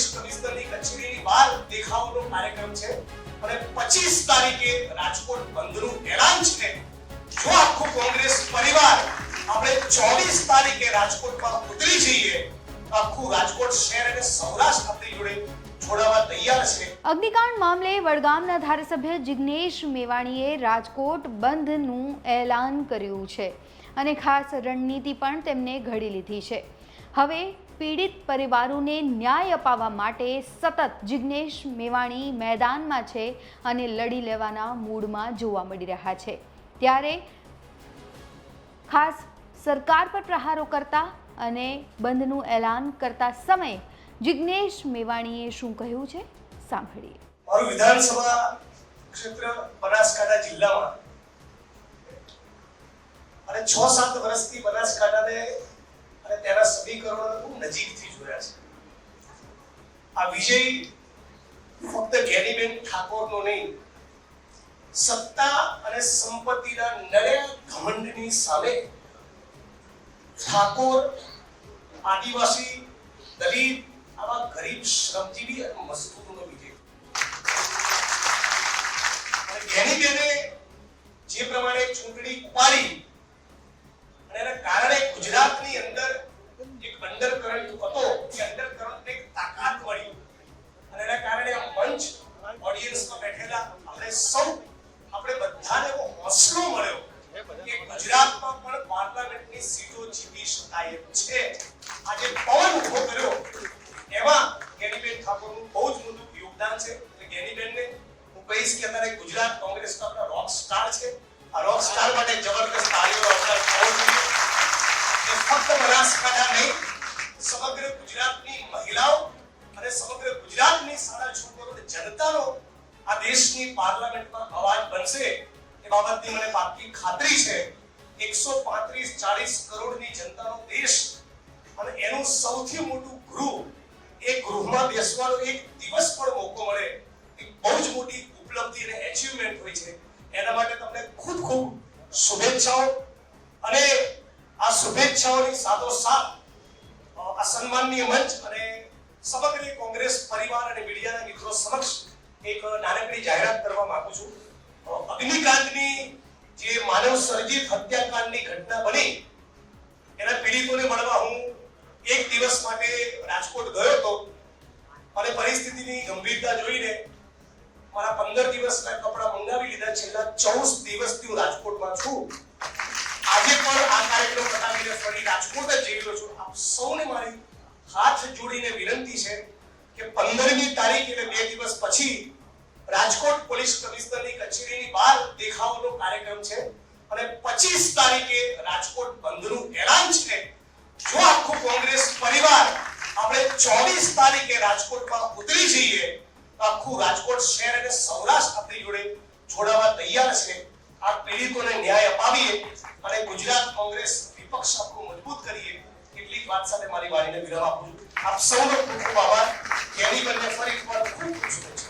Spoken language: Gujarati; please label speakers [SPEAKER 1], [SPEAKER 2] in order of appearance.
[SPEAKER 1] પોલીસ કમિશનરની કચેરીની બહાર દેખાવનો કાર્યક્રમ છે. અને 25 તારીખે રાજકોટ બંધનું એલાન છે જો આખો કોંગ્રેસ પરિવાર આપણે 24 તારીખે રાજકોટમાં ઉતરી જઈએ આખું રાજકોટ શહેર અને સૌરાષ્ટ્ર આપણી જોડે
[SPEAKER 2] અગ્નિકાંડ મામલે વડગામના ધારાસભ્ય જિગ્નેશ મેવાણીએ રાજકોટ બંધનું એલાન કર્યું છે. અને ખાસ રણનીતિ પણ તેમને ઘડી લીધી છે. હવે પીડિત પરિવારોને ન્યાય અપાવવા માટે સતત જિગ્નેશ મેવાણી મેદાનમાં છે અને લડી લેવાના મૂડમાં જોવા મળી રહ્યા છે. ત્યારે ખાસ સરકાર પર પ્રહારો કરતા અને બંધનું એલાન કરતા સમયે જિગ્નેશ મેવાણીએ શું કહ્યું છે? સાંભળીએ.
[SPEAKER 1] મારું વિધાનસભા ક્ષેત્ર બનાસકાંઠા જિલ્લામાં અને છ સાત વર્ષથી બનાસકાંઠાને અને તેના સમીકરણોને ખૂબ નજીકથી જોયા છે. આ વિજય ફક્ત જ્ઞાનીબેન ઠાકોરનો નહીં, સત્તા અને સંપત્તિના નળિયા ઘમંડની સામે ઠાકોર આદિવાસી, દલિત, આવા ગરીબ, શ્રમજીવી અને મજદૂરોનો વિજય. અને જ્ઞાનીબેને જે પ્રમાણે ચૂંટણી ઉપાડી ગુજરાતમાં પણ પાર્લામેન્ટની સીટો જીતી શકાય છે. આજે પવન ઊભો કર્યો? એમાં ગેનીબેન ઠાકોરનું બહુ જ મોટું યોગદાન છે. એટલે ગેનીબેનને હું કહીશ કે અત્યારે ગુજરાત કોંગ્રેસનો આપણા રોક સ્ટાર છે. આ રોક સ્ટાર માટે જબરદસ્ત તાળીઓ અવસર થવો જોઈએ એ ફક્ત બનાસકાંઠા નહીં, સમગ્ર ગુજરાતની મહિલાઓ અને સમગ્ર ગુજરાતની સારા છોકરો જનતાનો આ દેશની પાર્લામેન્ટમાં અવાજ બનશે એ બાબતની મને પાકી ખાતરી છે. 135 40 કરોડની જનતાનો દેશ અને એનું સૌથી મોટું ગૃહ એ ગૃહમાં બેસવાનો એક દિવસ પણ મોકો મળે એ બહુ જ મોટી ઉપલબ્ધિ અને એચિવમેન્ટ હોય છે. એના માટે તમને ખૂબ ખૂબ શુભેચ્છાઓ અને આ શુભેચ્છાઓની સાથોસાથ આ સન્માનની મંચ અને સમગ્ર કોંગ્રેસ પરિવાર અને મીડિયાના મિત્રો સમક્ષ એક નાનકડી જાહેરાત કરવા માંગુ છું. અ, અગ્નિકાંડની જે માનવ સર્જિત હત્યાકાંડની ઘટના બની, એના પીડિતોને મળવા હું એક દિવસ માટે રાજકોટ ગયો હતો. અને પરિસ્થિતિની ગંભીરતા જોઈને મારા પંદર દિવસના કપડા મંગાવી લીધા. છેલ્લા ચૌદ દિવસથી હું રાજકોટમાં છું. આજે પણ આ કાર્યક્રમ બતાવીને ફરી રાજકોટ જ જઈ રહ્યો છું. આપ સૌને મારી હાથ જોડીને વિનંતી છે કે પંદરમી તારીખ એટલે બે દિવસ પછી રાજકોટ પોલીસ કમિશનરની કચેરીની બહાર દેખાવનો કાર્યક્રમ છે. અને 25 તારીખે રાજકોટ બંધનું એલાન છે જો આખું કોંગ્રેસ પરિવાર આપણે 24 તારીખે રાજકોટમાં ઉતરી જઈએ, તો આખું રાજકોટ શહેર અને સૌરાષ્ટ્ર આપણી જોડે જોડાવા તૈયાર છે. આ પીડિતોને ન્યાય અપાવીએ અને ગુજરાત કોંગ્રેસ વિપક્ષ આખું મજબૂત કરીએ કેટલીક વાત સાથે મારી વાણીને વિરામ આપું છું. આપ સૌનો ખૂબ ખૂબ આભાર. કેની બંને ફરી એકવાર ખૂબ ખૂબ શુભેચ્છાઓ.